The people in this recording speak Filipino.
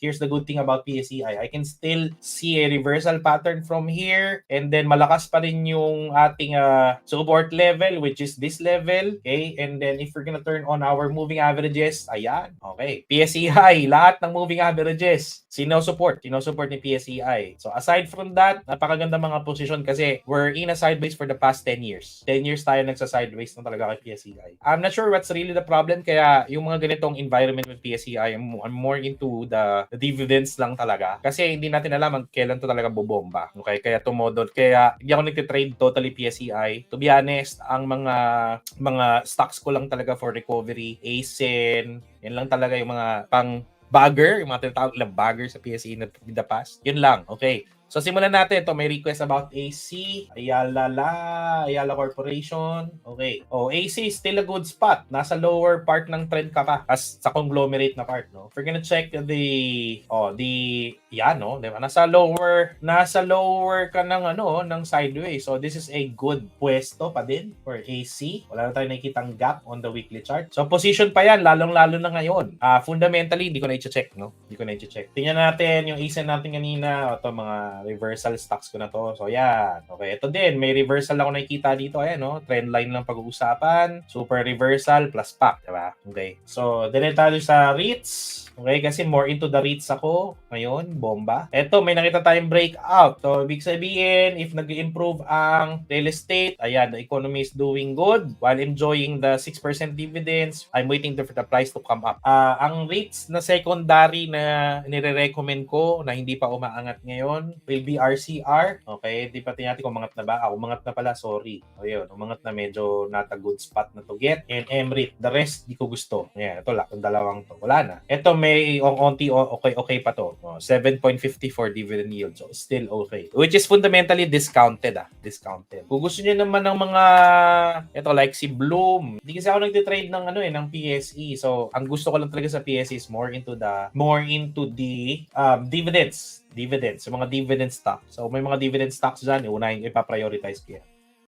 here's the good thing about PSEI. I can still see a reversal pattern from here and then malakas pa rin yung ating uh, support level which is this level. Okay? And then if we're gonna turn on our moving averages, ayan. Okay. PSEI, lahat ng moving averages, sino support? Sino support ni PSEI? So aside from that, napakaganda mga position kasi we're in a sideways for the past 10 years. 10 years tayo nagsa-sideways na talaga kay PSEI. I'm not sure what's really the problem kaya yung mga ganitong environment with PSEI, I'm, I'm more into the, dividends lang talaga. Kasi hindi natin alam ang kailan to talaga bobomba. Okay? Kaya tumodol. Kaya hindi ako nagtitrade totally PSEI. To be honest, ang mga mga stocks ko lang talaga for recovery, ASIN, yan lang talaga yung mga pang bagger, yung mga tinatawag lang bagger sa PSE in the past. Yun lang. Okay. So simulan natin ito. May request about AC, Ayala La, Ayala Corporation. Okay. Oh, AC is still a good spot. Nasa lower part ng trend ka pa as sa conglomerate na part, no? If we're gonna check the oh, the yan, no? Diba? Nasa lower, nasa lower ka ng ano, ng sideways. So this is a good pwesto pa din for AC. Wala na tayong nakikitang gap on the weekly chart. So position pa yan, lalong-lalo na ngayon. Ah, fundamentally, hindi ko na i-check, no? Hindi ko na i-check. Tingnan natin yung isa natin kanina. Ito, mga reversal stocks ko na to. So, yan. Okay, ito din. May reversal ako nakikita dito. Ayan, no? Trend line lang pag-uusapan. Super reversal plus pack, diba? Okay. So, din tayo sa REITs. Okay, kasi more into the REITs ako ngayon, bomba. Ito, may nakita tayong breakout. So, ibig sabihin, if nag-improve ang real estate, ayan, the economy is doing good while enjoying the 6% dividends. I'm waiting for the price to come up. Ah, ang REITs na secondary na nire-recommend ko na hindi pa umaangat ngayon will be RCR. Okay, di pa natin kung umangat na ba. Ah, umangat na pala, sorry. O yun, umangat na medyo not a good spot na to get. And MREIT, the rest, di ko gusto. Ayan, ito lang, yung dalawang to. Wala na. Ito, may on onti o- okay okay pa to. Oh, 7.54 dividend yield. So still okay. Which is fundamentally discounted ah. Discounted. Kung gusto niyo naman ng mga ito like si Bloom. Hindi kasi ako nagte-trade ng ano eh ng PSE. So ang gusto ko lang talaga sa PSE is more into the more into the um, dividends dividends, yung mga dividend stock. So may mga dividend stocks dyan, unahin ipa-prioritize ko yan.